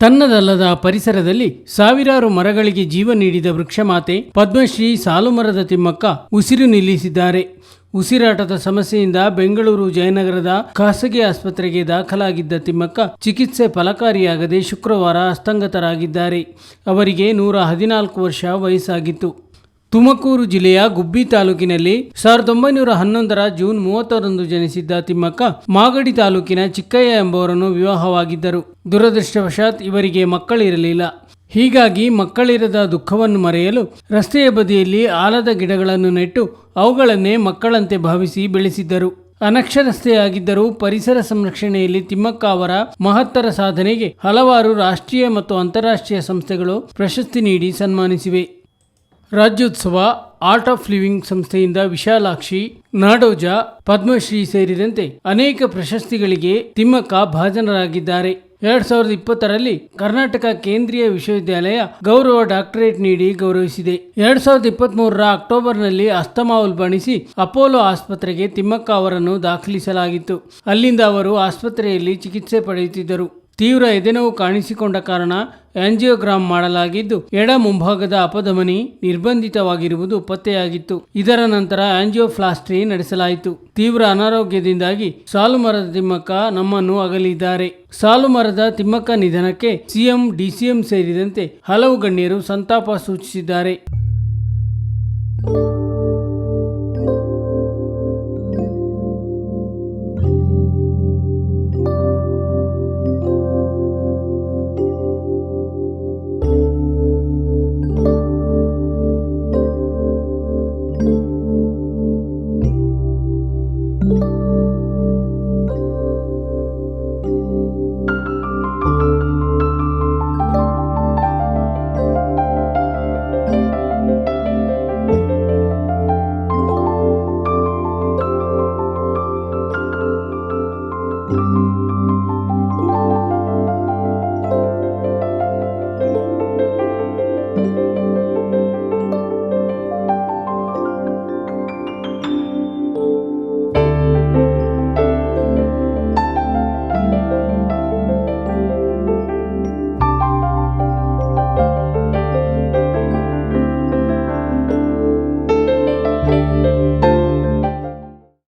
ತನ್ನದಲ್ಲದ ಪರಿಸರದಲ್ಲಿ ಸಾವಿರಾರು ಮರಗಳಿಗೆ ಜೀವ ನೀಡಿದ ವೃಕ್ಷಮಾತೆ ಪದ್ಮಶ್ರೀ ಸಾಲುಮರದ ತಿಮ್ಮಕ್ಕ ಉಸಿರು ನಿಲ್ಲಿಸಿದ್ದಾರೆ. ಉಸಿರಾಟದ ಸಮಸ್ಯೆಯಿಂದ ಬೆಂಗಳೂರು ಜಯನಗರದ ಖಾಸಗಿ ಆಸ್ಪತ್ರೆಗೆ ದಾಖಲಾಗಿದ್ದ ತಿಮ್ಮಕ್ಕ ಚಿಕಿತ್ಸೆ ಫಲಕಾರಿಯಾಗದೆ ಶುಕ್ರವಾರ ಅಸ್ತಂಗತರಾಗಿದ್ದಾರೆ. ಅವರಿಗೆ ನೂರ ಹದಿನಾಲ್ಕು ವರ್ಷ ವಯಸ್ಸಾಗಿತ್ತು. ತುಮಕೂರು ಜಿಲ್ಲೆಯ ಗುಬ್ಬಿ ತಾಲೂಕಿನಲ್ಲಿ ಸಾವಿರದ ಒಂಬೈನೂರ ಹನ್ನೊಂದರ ಜೂನ್ ಮೂವತ್ತರಂದು ಜನಿಸಿದ್ದ ತಿಮ್ಮಕ್ಕ ಮಾಗಡಿ ತಾಲೂಕಿನ ಚಿಕ್ಕಯ್ಯ ಎಂಬುವರನ್ನು ವಿವಾಹವಾಗಿದ್ದರು. ದುರದೃಷ್ಟವಶಾತ್ ಇವರಿಗೆ ಮಕ್ಕಳಿರಲಿಲ್ಲ. ಹೀಗಾಗಿ ಮಕ್ಕಳಿರದ ದುಃಖವನ್ನು ಮರೆಯಲು ರಸ್ತೆಯ ಬದಿಯಲ್ಲಿ ಆಲದ ಗಿಡಗಳನ್ನು ನೆಟ್ಟು ಅವುಗಳನ್ನೇ ಮಕ್ಕಳಂತೆ ಭಾವಿಸಿ ಬೆಳೆಸಿದ್ದರು. ಅನಕ್ಷರಸ್ಥೆಯಾಗಿದ್ದರೂ ಪರಿಸರ ಸಂರಕ್ಷಣೆಯಲ್ಲಿ ತಿಮ್ಮಕ್ಕ ಅವರ ಮಹತ್ತರ ಸಾಧನೆಗೆ ಹಲವಾರು ರಾಷ್ಟ್ರೀಯ ಮತ್ತು ಅಂತಾರಾಷ್ಟ್ರೀಯ ಸಂಸ್ಥೆಗಳು ಪ್ರಶಸ್ತಿ ನೀಡಿ ಸನ್ಮಾನಿಸಿವೆ. ರಾಜ್ಯೋತ್ಸವ ಆರ್ಟ್ ಆಫ್ ಲಿವಿಂಗ್ ಸಂಸ್ಥೆಯಿಂದ ವಿಶಾಲಾಕ್ಷಿ, ನಾಡೋಜ, ಪದ್ಮಶ್ರೀ ಸೇರಿದಂತೆ ಅನೇಕ ಪ್ರಶಸ್ತಿಗಳಿಗೆ ತಿಮ್ಮಕ್ಕ ಭಾಜನರಾಗಿದ್ದಾರೆ. ಎರಡ್ ಸಾವಿರದ ಇಪ್ಪತ್ತರಲ್ಲಿ ಕರ್ನಾಟಕ ಕೇಂದ್ರೀಯ ವಿಶ್ವವಿದ್ಯಾಲಯ ಗೌರವ ಡಾಕ್ಟರೇಟ್ ನೀಡಿ ಗೌರವಿಸಿದೆ. ಎರಡ್ ಸಾವಿರದ ಇಪ್ಪತ್ತ್ ಮೂರರ ಅಕ್ಟೋಬರ್ನಲ್ಲಿ ಅಸ್ತಮಾ ಉಲ್ಬಣಿಸಿ ಅಪೋಲೋ ಆಸ್ಪತ್ರೆಗೆ ತಿಮ್ಮಕ್ಕ ಅವರನ್ನು ದಾಖಲಿಸಲಾಗಿತ್ತು. ಅಲ್ಲಿಂದ ಅವರು ಆಸ್ಪತ್ರೆಯಲ್ಲಿ ಚಿಕಿತ್ಸೆ ಪಡೆಯುತ್ತಿದ್ದರು. ತೀವ್ರ ಎದೆನೋವು ಕಾಣಿಸಿಕೊಂಡ ಕಾರಣ ಆಂಜಿಯೋಗ್ರಾಮ್ ಮಾಡಲಾಗಿದ್ದು, ಎಡ ಮುಂಭಾಗದ ಅಪಧಮನಿ ನಿರ್ಬಂಧಿತವಾಗಿರುವುದು ಪತ್ತೆಯಾಗಿತ್ತು. ಇದರ ನಂತರ ಆಂಜಿಯೋಫ್ಲಾಸ್ಟ್ರಿ ನಡೆಸಲಾಯಿತು. ತೀವ್ರ ಅನಾರೋಗ್ಯದಿಂದಾಗಿ ಸಾಲುಮರದ ತಿಮ್ಮಕ್ಕ ನಮ್ಮನ್ನು ಅಗಲಿದ್ದಾರೆ. ಸಾಲುಮರದ ತಿಮ್ಮಕ್ಕ ನಿಧನಕ್ಕೆ ಸಿಎಂ, ಡಿಸಿಎಂ ಸೇರಿದಂತೆ ಹಲವು ಗಣ್ಯರು ಸಂತಾಪ ಸೂಚಿಸಿದ್ದಾರೆ.